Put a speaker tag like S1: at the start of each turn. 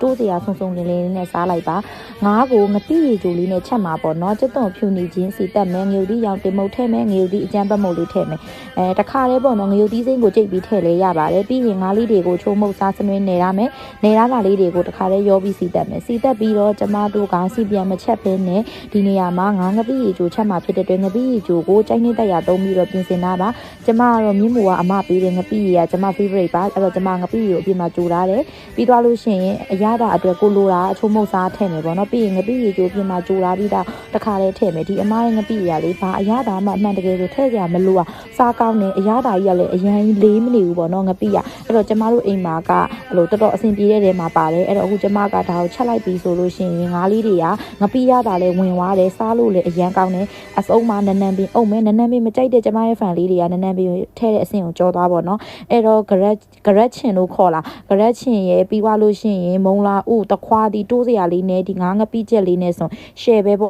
S1: တိုးစရာဆုံဆုံလင်းလင်းနဲ့စားလိုက်ပါငါးကိုငပိရီဂျိုလေးနဲ့ချက်မှာပေါ့နော်ကျွတ်သွန်ဖြူနေခြင်းစီတက်မယ်ငရုတ်သီးရောင်တင်မုတ်ထဲမယ်ငရုတ်သီးအကြမ်းပတ်မုတ်လေးထည့်မယ်အဲတခါလေးပေါ့နော်ငရုတ်သီးစိမ့်ကိုကြိတ်ပြီးထည့်လဲရပါတယ်ပြီးရင်ငါးလေးတွေကိုချိုးမုတ်စားစနွေးနေရမယ်နေရတာလေးတွေကိုတခါလေးရောပြီးစီတက်မယ်စီတက်ပြီးတော့ကျမတို့ကစီပြန်မချက်ဖဲနဲ့ဒီနေရာမှာငါးငပိရီဂျိုချက်မှာဖြစ်တဲ့အတွက်ငပိရီဂျိုကိုကြိုက်နေတဲ့ရသုံးပြီးတော့ပြင်ဆင်တာပါကျမကတော့မြင်းမူကအမပေးတဲ့ငပိရီကကျမ favorite ပါအဲ့တော့ကျမငပိရီကိုအပြင်မှာကြိုထားတယ်ပြီးသွားလို့ရှိရင်အရသာအတွက်ကိုလိုတာအချိုးမုတ်စားထည့်မယ်ပေါ့နော်ပြီးရင်ငပိရီကျိုးပြင်မှာကြိုးထားပြီးသားတစ်ခါလေးထည့်မယ်ဒီအမားရဲ့ငပိရီကလေဘာအရသာမှအမှန်တကယ်ဆိုထည့်ကြမလို့อ่ะစားကောင်းတယ်အရသာကြီးကလည်းအရန်လေးမနေဘူးပေါ့နော်ငပိရအဲ့တော့ကျမတို့အိမ်မှာကအဲ့လိုတော်တော်အဆင်ပြေတဲ့နေရာမှာပါတယ်အဲ့တော့အခုကျမကဒါကိုချက်လိုက်ပြီးဆိုလို့ရှိရင်ငါးလေးတွေကငပိရတာလည်းဝင်သွားတယ်စားလို့လည်းအရန်ကောင်းတယ်အစုံမှာနန်းနန်းပင်အုံမဲနန်းနန်းပင်မကြိုက်တဲ့ကျမရဲ့ဖန်လေးတွေကနန်းနန်းပင်ထဲတဲ့အဆင့်ကိုကြောသွားပေါ့နော်အဲ့တော့ garage garage ချင်လို့ခေါ်လာဂရက်ချင်ရဲ့ပြီးသွားလို့ရှိရင်မုံလာဥတခွားဒီတိုးစရာလေးနဲ့ဒီငါးငပိချက်လေးနဲ့ဆို share ပဲပေါ့